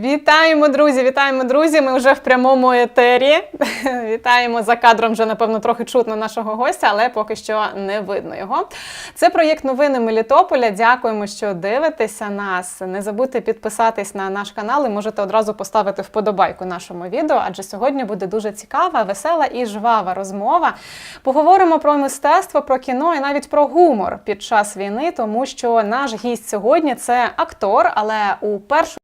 Вітаємо, друзі! Вітаємо, друзі! Ми вже в прямому етері. Вітаємо за кадром. Вже напевно трохи чутно нашого гостя, але поки що не видно його. Це проєкт новини Мелітополя. Дякуємо, що дивитеся нас. Не забудьте підписатись на наш канал і можете одразу поставити вподобайку нашому відео, адже сьогодні буде дуже цікава, весела і жвава розмова. Поговоримо про мистецтво, про кіно і навіть про гумор під час війни, тому що наш гість сьогодні це актор, але у першу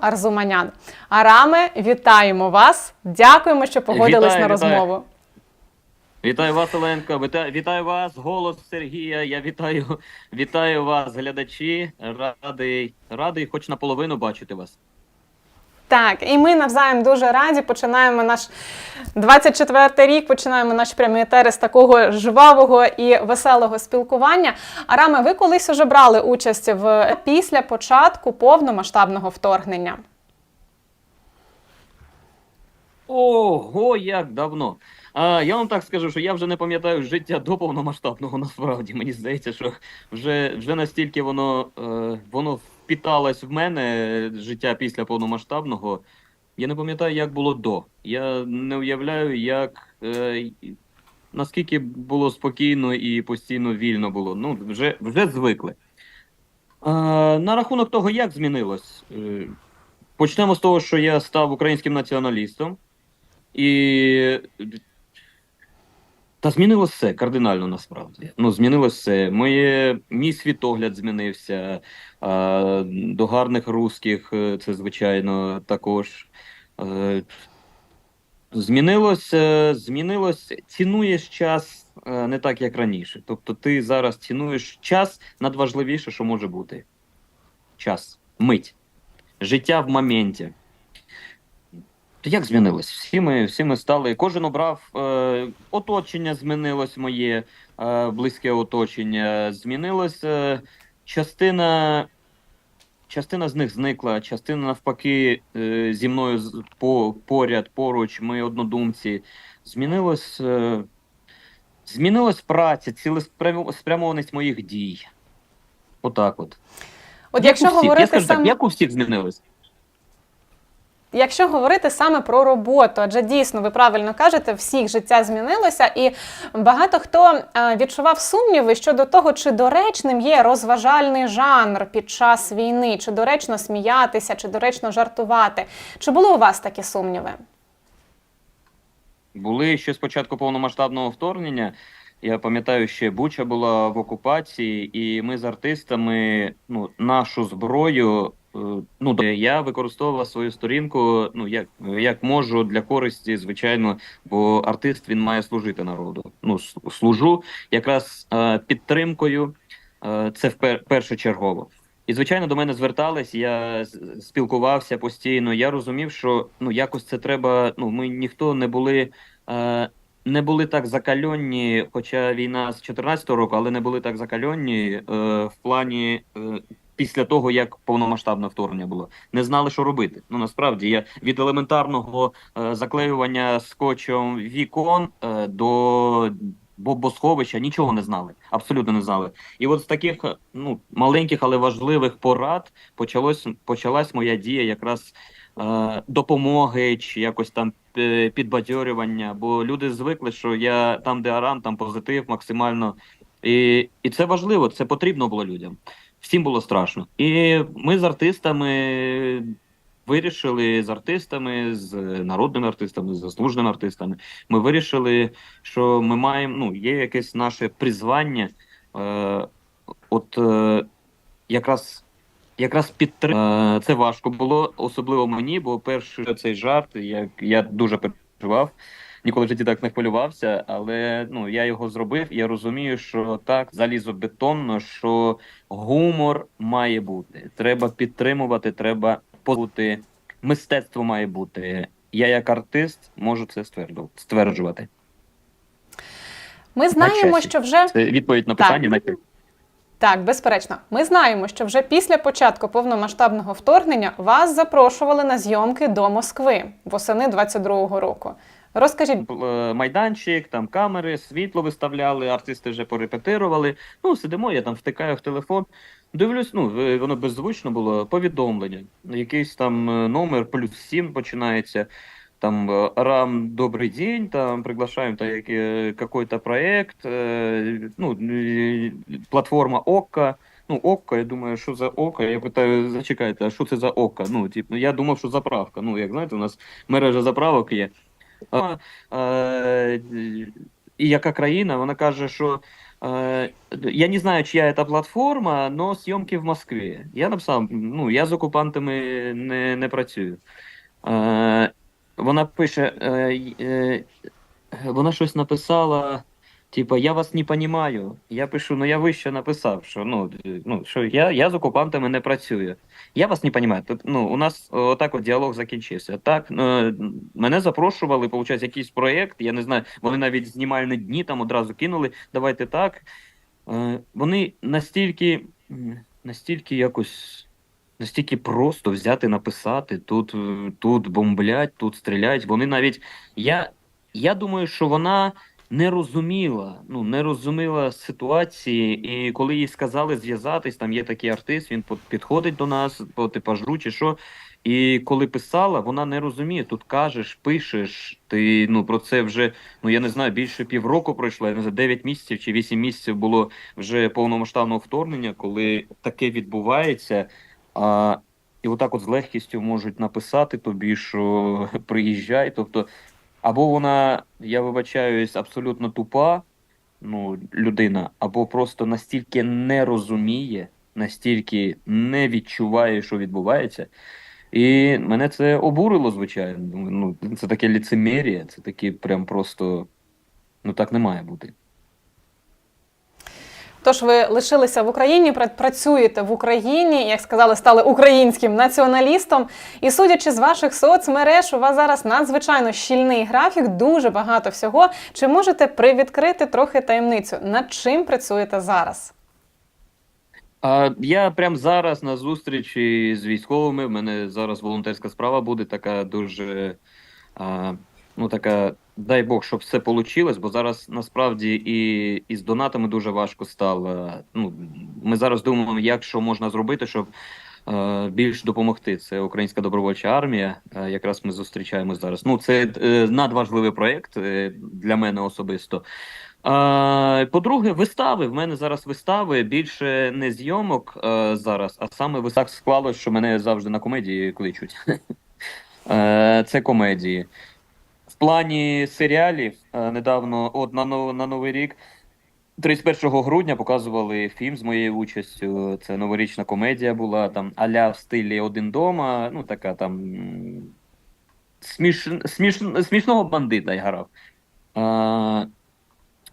Арзуманян. Араме, вітаємо вас. Дякуємо, що погодились Вітаю, на вітаю. розмову. Вітаю вас, Оленко. Вітаю, вітаю вас, голос Сергія. Я вітаю, вітаю вас, глядачі. Радий, радий, хоч наполовину бачити вас. Так, і ми навзаєм дуже раді. Починаємо наш 24-й рік. Починаємо наш прямий етери з такого жвавого і веселого спілкування. Араме, ви колись уже брали участь в після початку повномасштабного вторгнення. Ого, як давно. А, я вам так скажу, що я вже не пам'ятаю життя до повномасштабного. Насправді мені здається, що вже, вже настільки воно, е, воно впіталось в мене життя після повномасштабного. Я не пам'ятаю, як було до. Я не уявляю, як е, наскільки було спокійно і постійно вільно було. Ну, вже, вже звикли. Е, на рахунок того, як змінилось. Е, почнемо з того, що я став українським націоналістом. І та змінилось все кардинально насправді. Ну, змінилось все. Моє, мій світогляд змінився. А, до гарних русських, е, це звичайно також. Змінилось, е, змінилось, цінуєш час е, не так, як раніше. Тобто ти зараз цінуєш час надважливіше, що може бути. Час, мить, життя в моменті. То як змінилось? Всі ми, всі ми стали. Кожен обрав оточення змінилось моє е, близьке оточення. Змінилось е, частина. Частина з них зникла, частина навпаки е, зі мною по, поряд, поруч, ми однодумці. Змінилось, змінилась праця, цілеспрямованість моїх дій. Отак от. От Як якщо у всіх, я говорити скажу саме так, як у всіх змінилось? Якщо говорити саме про роботу, адже дійсно ви правильно кажете, всіх життя змінилося, і багато хто е, відчував сумніви щодо того, чи доречним є розважальний жанр під час війни, чи доречно сміятися, чи доречно жартувати. Чи були у вас такі сумніви? Були ще з початку повномасштабного вторгнення. Я пам'ятаю, ще Буча була в окупації, і ми з артистами ну, нашу зброю. Е, Ну, де я використовував свою сторінку, ну як, як можу для користі, звичайно, бо артист він має служити народу. Ну, служу якраз е, підтримкою, е, це впер, першочергово. І звичайно, до мене звертались. Я спілкувався постійно. Я розумів, що ну якось це треба. Ну, ми ніхто не були. Не були так закальонні, хоча війна з 14-го року, але не були так закальонні е, в плані після того, як повномасштабне вторгнення було. Не знали, що робити. Ну насправді я від елементарного е, заклеювання скотчем вікон е, до бомбосховища нічого не знали. Абсолютно не знали. І от з таких е, ну маленьких, але важливих порад почалось почалась моя дія якраз е, допомоги чи якось там е, підбадьорювання. Бо люди звикли, що я там, де арам, там позитив максимально. І, і це важливо, це потрібно було людям. Всім було страшно. І ми з артистами вирішили з артистами, з народними артистами, з заслуженими артистами. Ми вирішили, що ми маємо, ну, є якесь наше призвання. Е, от е, якраз якраз підтримати. Це важко було, особливо мені, бо перший цей жарт, як я дуже переживав. Ніколи в житті так не хвилювався, але ну я його зробив. і Я розумію, що так залізобетонно, що гумор має бути. Треба підтримувати, треба бути. Мистецтво має бути. Я як артист можу це стверджувати. Ми знаємо, що вже Це відповідь на Так. питання. на Так, безперечно. Ми знаємо, що вже після початку повномасштабного вторгнення вас запрошували на зйомки до Москви восени 22-го року. Розкажіть, Е, майданчик, там камери, світло виставляли, артисти вже порепетирували. Ну, сидимо, я там втикаю в телефон. Дивлюсь, ну, е, воно беззвучно було, повідомлення. Якийсь там е, номер плюс 7 починається. Там Рам, добрий день, там приглашаем там, як- какой-то проект, ну, платформа ОККО. Ну, ОККО, я думаю, що за ОККО? Я питаю, зачекайте, а що це за ОККО? Ну, типу, я думав, що заправка. Ну, як знаєте, у нас мережа заправок є. І яка країна? Вона каже, що е, я не знаю, чия це платформа, але зйомки в Москві. Я написав: ну, я з окупантами не, не працюю. Е, вона пише, е, вона щось написала. Типа, я вас не понімаю. Я пишу, ну я вище написав, що ну, е, ну що я, я з окупантами не працюю. Я вас не розумію. Тут, ну, у нас е, отак от діалог закінчився. Так, е, мене запрошували, виходить, якийсь проєкт, я не знаю, вони навіть знімальні дні там одразу кинули, давайте так. Е, вони настільки, настільки якось, настільки просто взяти, написати, тут, е, тут бомблять, тут стрілять. Вони навіть, я, я думаю, що вона не розуміла, ну, не розуміла ситуації, і коли їй сказали зв'язатись, там є такий артист, він підходить до нас по типажу чи що. І коли писала, вона не розуміє. Тут кажеш, пишеш, ти ну про це вже ну я не знаю, більше півроку пройшло, я не знаю, 9 місяців чи 8 місяців було вже повномасштабного вторгнення, коли таке відбувається. А, і отак от з легкістю можуть написати тобі, що приїжджай. Тобто, або вона, я вибачаюсь, абсолютно тупа, ну, людина, або просто настільки не розуміє, настільки не відчуває, що відбувається. І мене це обурило, звичайно. Ну, це таке ліцемерія, це таке прям просто. Ну так не має бути. Тож ви лишилися в Україні, працюєте в Україні, як сказали, стали українським націоналістом. І судячи з ваших соцмереж, у вас зараз надзвичайно щільний графік, дуже багато всього. Чи можете привідкрити трохи таємницю? Над чим працюєте зараз? Я прямо зараз на зустрічі з військовими. В мене зараз волонтерська справа буде така дуже. Ну, така, дай Бог, щоб все вийшло, бо зараз насправді і, і з донатами дуже важко стало. Ну, ми зараз думаємо, як що можна зробити, щоб е, більш допомогти. Це Українська добровольча армія. Е, якраз ми зустрічаємось зараз. Ну, це е, надважливий проєкт е, для мене особисто. По-друге, вистави. В мене зараз вистави більше не зйомок е, зараз, а саме так склалось, що мене завжди на комедії кличуть. Е, Це комедії. Плані серіалів е, недавно, от на, на Новий рік, 31 грудня показували фільм з моєю участю. Це новорічна комедія була там аля в стилі Один дома. Ну, така там сміш, сміш, смішного бандита я грав. Е,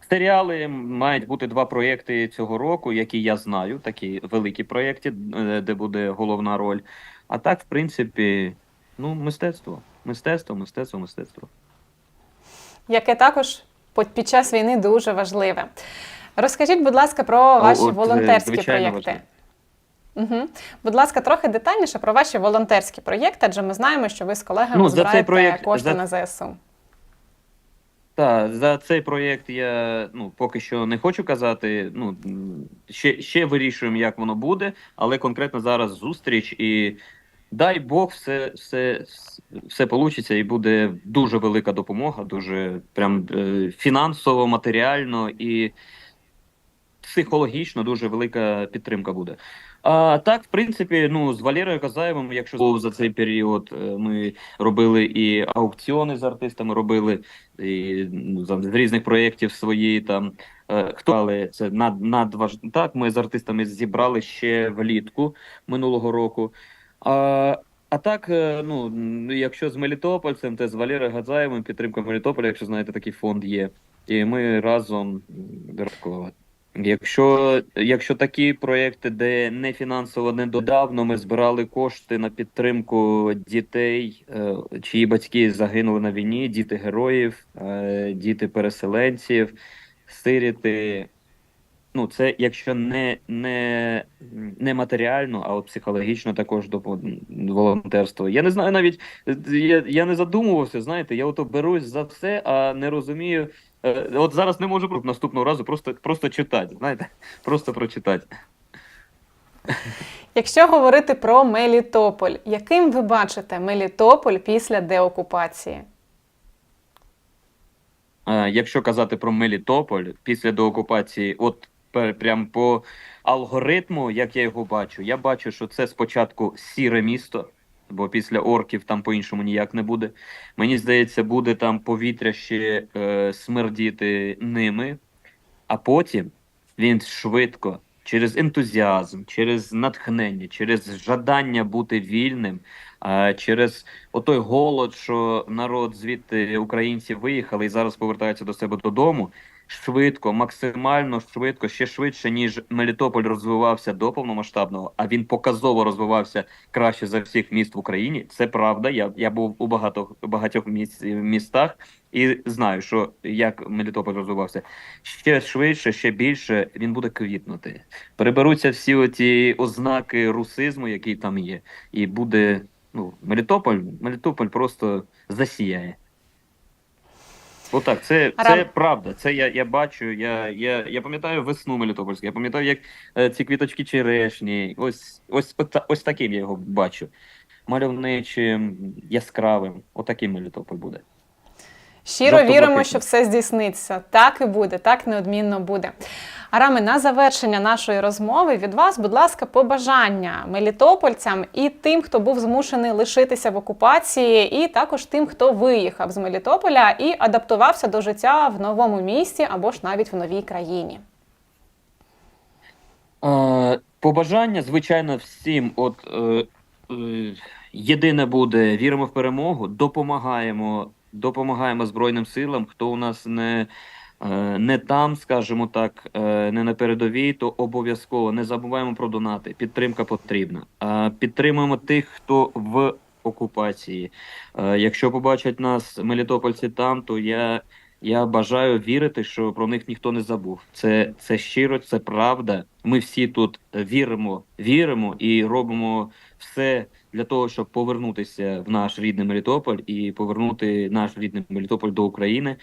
Серіали мають бути два проєкти цього року, які я знаю, такі великі проєкти, е, де буде головна роль. А так, в принципі, ну, мистецтво. Мистецтво, мистецтво, мистецтво. Яке також під час війни дуже важливе. Розкажіть, будь ласка, про ваші от, е, волонтерські проєкти. Угу. Будь ласка, трохи детальніше про ваші волонтерські проєкти, адже ми знаємо, що ви з колегами Ну, за цей проєкт- кошти за- на ЗСУ. Так, за цей проєкт я ну, поки що не хочу казати. Ну, ще, ще вирішуємо, як воно буде, але конкретно зараз зустріч і дай Бог, все, все, все получиться і буде дуже велика допомога, дуже прям е, фінансово, матеріально і психологічно дуже велика підтримка буде. А так, в принципі, ну з Валерою Казаєвим, якщо за цей період, е, ми робили і аукціони з артистами, робили і ну, з різних проєктів свої там. е, Хто але це над надваж... Так, ми з артистами зібрали ще влітку минулого року. А, а так, е, ну якщо з Мелітопольцем, то з Валерою Гадзаєвим, підтримка Мелітополя, якщо знаєте, такий фонд є. І ми разом м. Якщо, якщо такі проекти, де не фінансово недавно ми збирали кошти на підтримку дітей, е, чиї батьки загинули на війні, діти героїв, е, діти переселенців, сиріти. Ну, це якщо не, не, не матеріально, а от психологічно також до волонтерства. Я не знаю навіть, я, я не задумувався, знаєте, я ото берусь за все, а не розумію. Е, От зараз не можу наступного разу просто, просто читати, знаєте, просто прочитати. Якщо говорити про Мелітополь, яким ви бачите Мелітополь після деокупації? Е, Якщо казати про Мелітополь після деокупації, от прям по алгоритму, як я його бачу, я бачу, що це спочатку сіре місто, бо після орків там по-іншому ніяк не буде. Мені здається, буде там повітря ще е, смердіти ними, а потім він швидко, через ентузіазм, через натхнення, через жадання бути вільним, е, через отой голод, що народ звідти українці виїхали і зараз повертаються до себе додому. Швидко, максимально швидко, ще швидше, ніж Мелітополь розвивався до повномасштабного, а він показово розвивався краще за всіх міст в Україні. Це правда. Я, я був у багато, багатьох міст, містах і знаю, що як Мелітополь розвивався. Ще швидше, ще більше він буде квітнути. Переберуться всі оті ознаки русизму, які там є, і буде ну, Мелітополь, Мелітополь просто засіяє. Отак, це, Рам- це правда. Це я, я бачу. Я, я, я пам'ятаю весну Мелітопольську, я пам'ятаю, як е, ці квіточки черешні. Ось, ось, ось, ось таким я його бачу. Мальовничим, яскравим. Отаким Мелітополь буде. Щиро Жовто-блакитне. віримо, що все здійсниться. Так і буде, так неодмінно буде. Араме, на завершення нашої розмови від вас, будь ласка, побажання мелітопольцям і тим, хто був змушений лишитися в окупації, і також тим, хто виїхав з Мелітополя і адаптувався до життя в новому місті або ж навіть в новій країні. Е, побажання, звичайно, всім. От е, е, єдине буде: віримо в перемогу, допомагаємо, допомагаємо Збройним силам. Хто у нас не, е, не там, скажімо так, е, не на передовій, то обов'язково не забуваємо про донати. Підтримка потрібна. Підтримуємо тих, хто в окупації. Е, якщо побачать нас мелітопольці там, то я. Я бажаю вірити, що про них ніхто не забув. Це, це щиро, це правда. Ми всі тут віримо, віримо і робимо все для того, щоб повернутися в наш рідний Мелітополь і повернути наш рідний Мелітополь до України.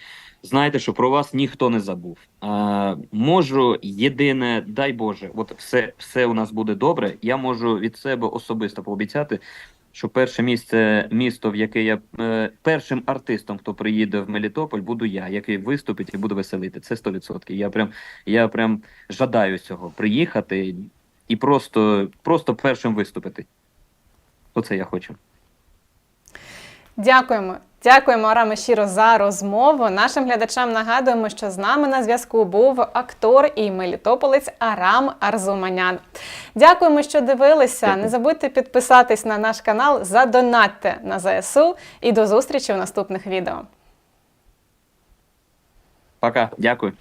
Знайте, що про вас ніхто не забув. А, можу єдине, дай Боже, от все, все у нас буде добре. Я можу від себе особисто пообіцяти, що перше місце місто, в яке я е, першим артистом, хто приїде в Мелітополь, буду я, який виступить і буде веселити. Це 100%. Я прям я прям жадаю цього приїхати і просто, просто першим виступити. Оце я хочу. Дякуємо. Дякуємо, Араме, щиро за розмову. Нашим глядачам нагадуємо, що з нами на зв'язку був актор і мелітополець Арам Арзуманян. Дякуємо, що дивилися. Дякую. Не забудьте підписатись на наш канал, задонатьте на ЗСУ і до зустрічі в наступних відео. Пока, дякую.